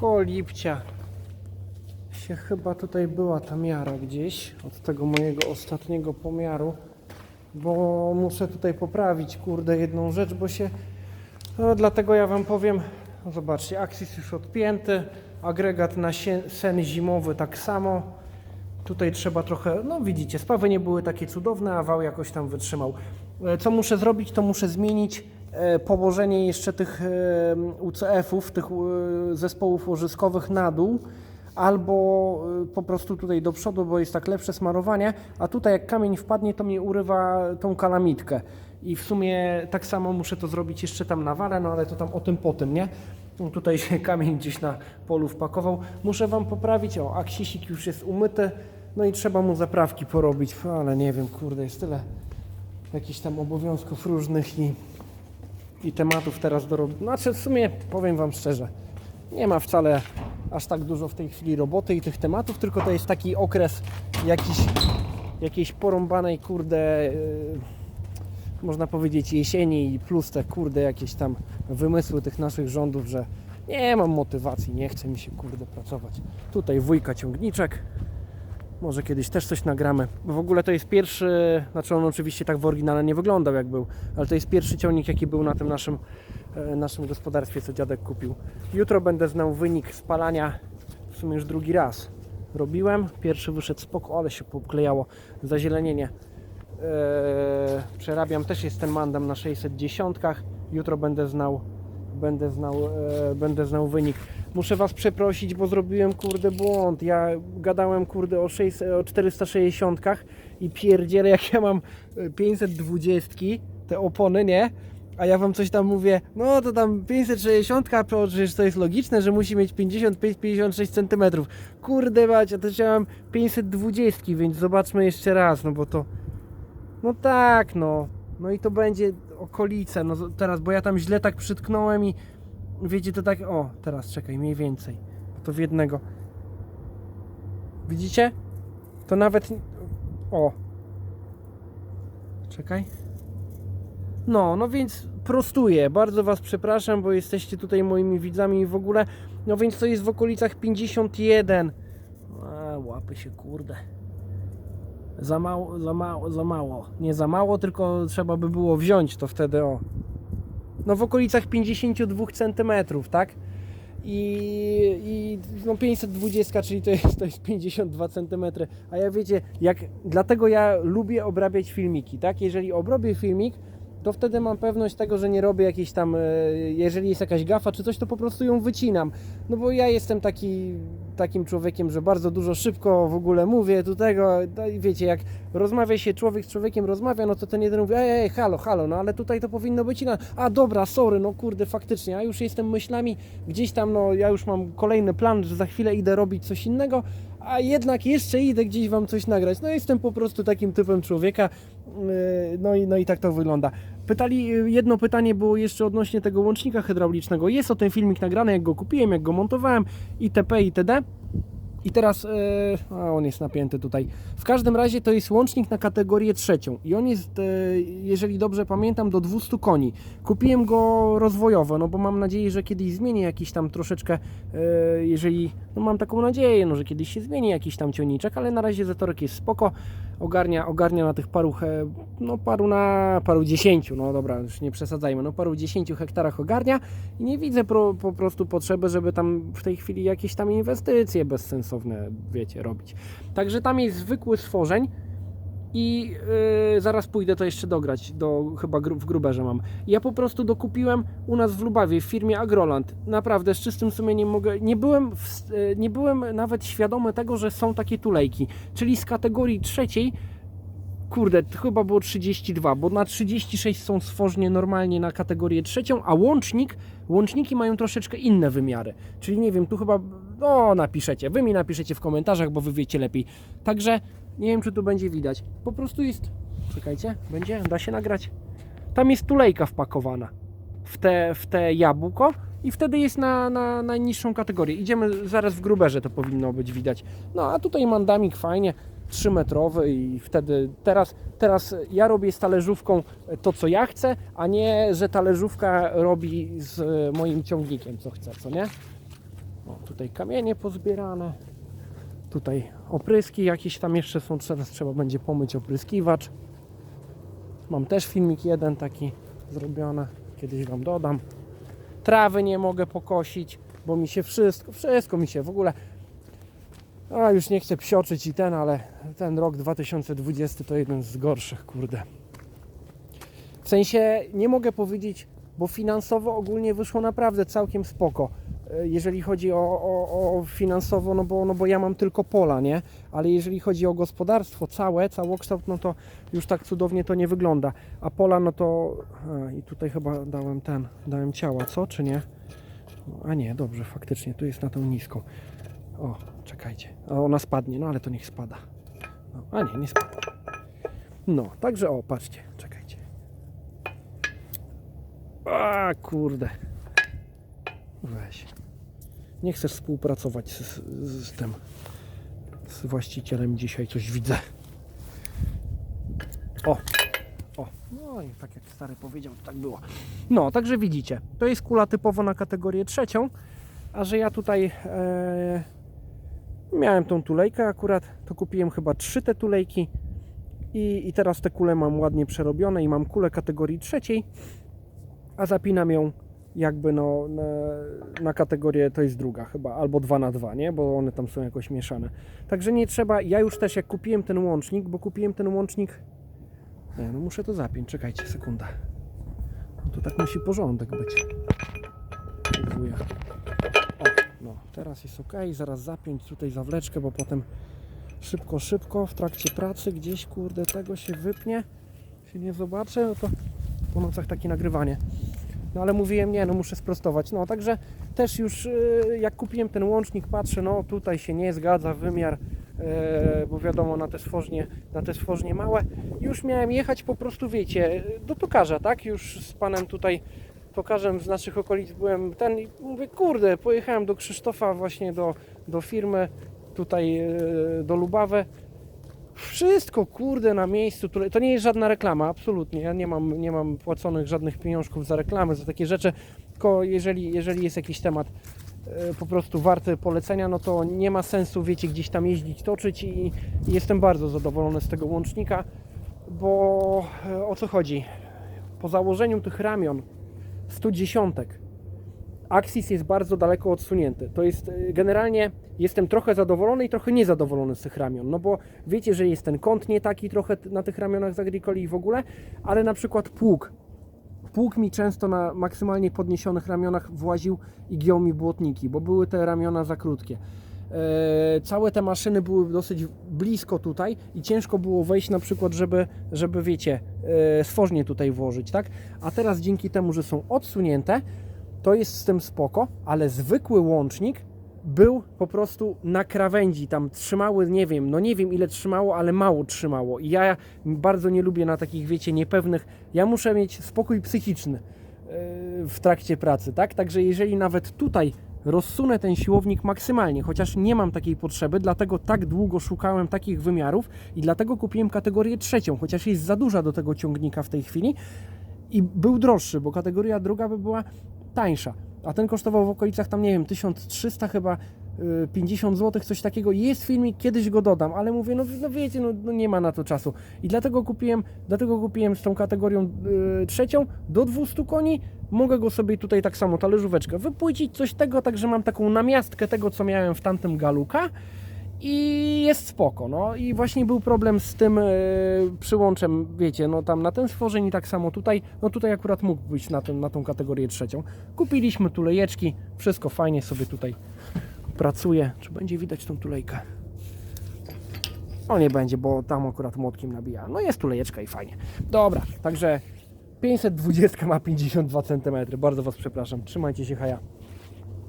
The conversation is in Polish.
Cholipcia. Się chyba tutaj była ta miara gdzieś od tego mojego ostatniego pomiaru, bo muszę tutaj poprawić, kurde, jedną rzecz, bo się... No, dlatego ja Wam powiem, no zobaczcie, aksis już odpięty, agregat na sen zimowy tak samo. Tutaj trzeba trochę, no widzicie, spawy nie były takie cudowne, a wał jakoś tam wytrzymał. E, Co muszę zrobić, to muszę zmienić położenie jeszcze tych e, UCF-ów, tych e, zespołów łożyskowych na dół, albo e, po prostu tutaj do przodu, bo jest tak lepsze smarowanie, a tutaj jak kamień wpadnie, to mnie urywa tą kalamitkę. I w sumie tak samo muszę to zrobić jeszcze tam na wale, no ale to tam o tym po tym, nie? Tutaj się kamień gdzieś na polu wpakował. Muszę Wam poprawić, o, aksisik już jest umyty, no i trzeba mu zaprawki porobić, ale nie wiem, kurde, jest tyle jakichś tam obowiązków różnych i, i tematów teraz do roboty. Znaczy, w sumie powiem Wam szczerze, nie ma wcale aż tak dużo w tej chwili roboty i tych tematów, tylko to jest taki okres jakiś, jakiejś porąbanej, kurde, yy, można powiedzieć jesieni i plus te, kurde, jakieś tam wymysły tych naszych rządów, że nie mam motywacji, nie chce mi się, kurde, pracować. Tutaj wujka ciągniczek, może kiedyś też coś nagramy. Bo w ogóle to jest pierwszy, znaczy on oczywiście tak w oryginale nie wyglądał jak był, ale to jest pierwszy ciągnik jaki był na tym naszym, e, naszym gospodarstwie, co dziadek kupił. Jutro będę znał wynik spalania, w sumie już drugi raz robiłem. Pierwszy wyszedł spoko, ale się poklejało zazielenienie. Eee, przerabiam, też jest ten mandam na 610. Jutro będę znał, będę znał, e, będę znał wynik. Muszę Was przeprosić, bo zrobiłem kurde błąd. Ja gadałem kurde o, 6, o 460 i pierdzielę jak ja mam e, 520 te opony, nie? A ja wam coś tam mówię, no to tam 560, a przecież to jest logiczne, że musi mieć 55-56 cm. Kurde mać, a też ja mam 520, więc zobaczmy jeszcze raz, no bo to... No tak, no. No i to będzie okolice, no teraz, bo ja tam źle tak przytknąłem i wiecie, to tak, o, teraz czekaj, mniej więcej. To w jednego. Widzicie? To nawet, o. Czekaj. No, no więc prostuję. Bardzo Was przepraszam, bo jesteście tutaj moimi widzami i w ogóle. No więc to jest w okolicach 51. A, łapy się, kurde. Za mało, za mało, za mało. Nie za mało, tylko trzeba by było wziąć to wtedy o. No w okolicach 52 cm, tak? I, i no 520, czyli to jest, to jest 52 cm. A ja wiecie, jak dlatego ja lubię obrabiać filmiki, tak? Jeżeli obrobię filmik, to wtedy mam pewność tego, że nie robię jakiejś tam, e, jeżeli jest jakaś gafa czy coś, to po prostu ją wycinam. No bo ja jestem taki, takim człowiekiem, że bardzo dużo szybko w ogóle mówię tu tego, no wiecie, jak rozmawia się człowiek z człowiekiem rozmawia, no to ten jeden mówi, ej, ej, halo, halo, no ale tutaj to powinno być inna. A dobra, sorry, no kurde, faktycznie, ja już jestem myślami gdzieś tam, no ja już mam kolejny plan, że za chwilę idę robić coś innego, a jednak jeszcze idę gdzieś Wam coś nagrać. No jestem po prostu takim typem człowieka, yy, no i, no i tak to wygląda. Pytali, yy, jedno pytanie było jeszcze odnośnie tego łącznika hydraulicznego. Jest o ten filmik nagrany, jak go kupiłem, jak go montowałem, itp. itd. I teraz, yy, a on jest napięty tutaj. W każdym razie to jest łącznik na kategorię trzecią i on jest, yy, jeżeli dobrze pamiętam, do 200 koni. Kupiłem go rozwojowo, no bo mam nadzieję, że kiedyś zmienię jakiś tam troszeczkę, yy, jeżeli, no mam taką nadzieję, no że kiedyś się zmieni jakiś tam ciągniczek, ale na razie zatorek jest spoko, ogarnia, ogarnia na tych paru, no paru na, paru dziesięciu, no dobra, już nie przesadzajmy, no paru dziesięciu hektarach ogarnia i nie widzę pro, po prostu potrzeby, żeby tam w tej chwili jakieś tam inwestycje bezsensowne, wiecie, robić. Także tam jest zwykły stworzeń i yy, zaraz pójdę to jeszcze dograć, do, chyba gru, w Gruberze mam. Ja po prostu dokupiłem u nas w Lubawie, w firmie Agroland. Naprawdę, z czystym sumieniem mogę, nie byłem, w, yy, nie byłem nawet świadomy tego, że są takie tulejki, czyli z kategorii trzeciej Kurde, chyba było 32, bo na 36 są stworznie normalnie na kategorię trzecią, a łącznik, łączniki mają troszeczkę inne wymiary. Czyli nie wiem, tu chyba, no napiszecie, wy mi napiszecie w komentarzach, bo wy wiecie lepiej. Także nie wiem, czy tu będzie widać. Po prostu jest, czekajcie, będzie, da się nagrać. Tam jest tulejka wpakowana w te, w te jabłko i wtedy jest na, na najniższą kategorię. Idziemy zaraz w gruberze, to powinno być widać. No a tutaj mandamik fajnie, 3 metrowy i wtedy teraz, teraz ja robię z talerzówką to, co ja chcę, a nie, że talerzówka robi z moim ciągnikiem, co chce, co nie? O, tutaj kamienie pozbierane. Tutaj opryski jakieś tam jeszcze są, teraz trzeba będzie pomyć opryskiwacz. Mam też filmik jeden taki zrobiony, kiedyś Wam dodam. Trawy nie mogę pokosić, bo mi się wszystko, wszystko mi się w ogóle... A już nie chcę psioczyć i ten, ale ten rok 2020 to jeden z gorszych, kurde. W sensie nie mogę powiedzieć, bo finansowo ogólnie wyszło naprawdę całkiem spoko. E, Jeżeli chodzi o, o, o finansowo, no bo, no bo ja mam tylko pola, nie? Ale jeżeli chodzi o gospodarstwo całe, całokształt, no to już tak cudownie to nie wygląda. A pola, no to... A, I tutaj chyba dałem ten, dałem ciała, co? Czy nie? A nie, dobrze, faktycznie, tu jest na tą niską. O, czekajcie. Ona spadnie, no ale to niech spada. No, a nie, nie spada. No, także o, patrzcie, czekajcie. A kurde. Weź. Nie chcesz współpracować z, z, z tym. Z właścicielem dzisiaj coś widzę. O. O. No i tak jak stary powiedział, to tak było. No, także widzicie. To jest kula typowo na kategorię trzecią. A że ja tutaj e, miałem tą tulejkę akurat, to kupiłem chyba trzy te tulejki. I, I teraz te kule mam ładnie przerobione i mam kulę kategorii trzeciej a zapinam ją jakby no, na, na kategorię to jest druga chyba, albo 2 na 2 nie? Bo one tam są jakoś mieszane. Także nie trzeba, ja już też jak kupiłem ten łącznik, bo kupiłem ten łącznik nie, no muszę to zapiąć, czekajcie sekundę. No to tak musi porządek być. Wuja. O, no teraz jest ok, zaraz zapiąć tutaj zawleczkę, bo potem szybko, szybko w trakcie pracy gdzieś kurde tego się wypnie, się nie zobaczę, no to po nocach takie nagrywanie. No ale mówiłem, nie, no muszę sprostować. No także też już y, jak kupiłem ten łącznik, patrzę, no tutaj się nie zgadza wymiar, e, bo wiadomo na te stworznie, na te stworznie małe. Już miałem jechać po prostu, wiecie, do tokarza, tak? Już z panem tutaj tokarzem z naszych okolic byłem ten i mówię, kurde, pojechałem do Krzysztofa właśnie do, do firmy, tutaj e, do Lubawy. Wszystko kurde na miejscu. To nie jest żadna reklama, absolutnie. Ja nie mam, nie mam płaconych żadnych pieniążków za reklamy, za takie rzeczy. Tylko jeżeli, jeżeli jest jakiś temat e, po prostu warty polecenia, no to nie ma sensu, wiecie, gdzieś tam jeździć, toczyć i, i jestem bardzo zadowolony z tego łącznika, bo e, o co chodzi? Po założeniu tych ramion 110 Axis jest bardzo daleko odsunięty. To jest y, generalnie jestem trochę zadowolony i trochę niezadowolony z tych ramion. No bo wiecie, że jest ten kąt nie taki trochę na tych ramionach z Agricoli i w ogóle, ale na przykład pług. Pług mi często na maksymalnie podniesionych ramionach właził i giął mi błotniki, bo były te ramiona za krótkie. E, całe te maszyny były dosyć blisko tutaj i ciężko było wejść na przykład, żeby, żeby wiecie, e, stworznie tutaj włożyć, tak? A teraz dzięki temu, że są odsunięte, to jest z tym spoko, ale zwykły łącznik był po prostu na krawędzi, tam trzymały, nie wiem, no nie wiem ile trzymało, ale mało trzymało. I ja bardzo nie lubię na takich, wiecie, niepewnych, ja muszę mieć spokój psychiczny yy, w trakcie pracy, tak? Także jeżeli nawet tutaj rozsunę ten siłownik maksymalnie, chociaż nie mam takiej potrzeby, dlatego tak długo szukałem takich wymiarów i dlatego kupiłem kategorię trzecią, chociaż jest za duża do tego ciągnika w tej chwili, i był droższy, bo kategoria druga by była tańsza. A ten kosztował w okolicach tam, nie wiem, 1300 chyba, y, 50 zł, coś takiego. Jest filmik, kiedyś go dodam, ale mówię, no, no wiecie, no, no nie ma na to czasu. I dlatego kupiłem, dlatego kupiłem z tą kategorią y, trzecią do 200 koni. Mogę go sobie tutaj tak samo, talerzóweczkę, wypłycić coś tego, tak że mam taką namiastkę tego, co miałem w tamtym Galuka i jest spoko, no i właśnie był problem z tym e, przyłączem, wiecie, no tam na ten stworzeń i tak samo tutaj, no tutaj akurat mógł być na, ten, na tą kategorię trzecią. Kupiliśmy tulejeczki, wszystko fajnie sobie tutaj pracuje. Czy będzie widać tą tulejkę? O nie będzie, bo tam akurat młotkiem nabija. No jest tulejeczka i fajnie. Dobra, także 520 ma 52 cm. Bardzo Was przepraszam. Trzymajcie się, haja.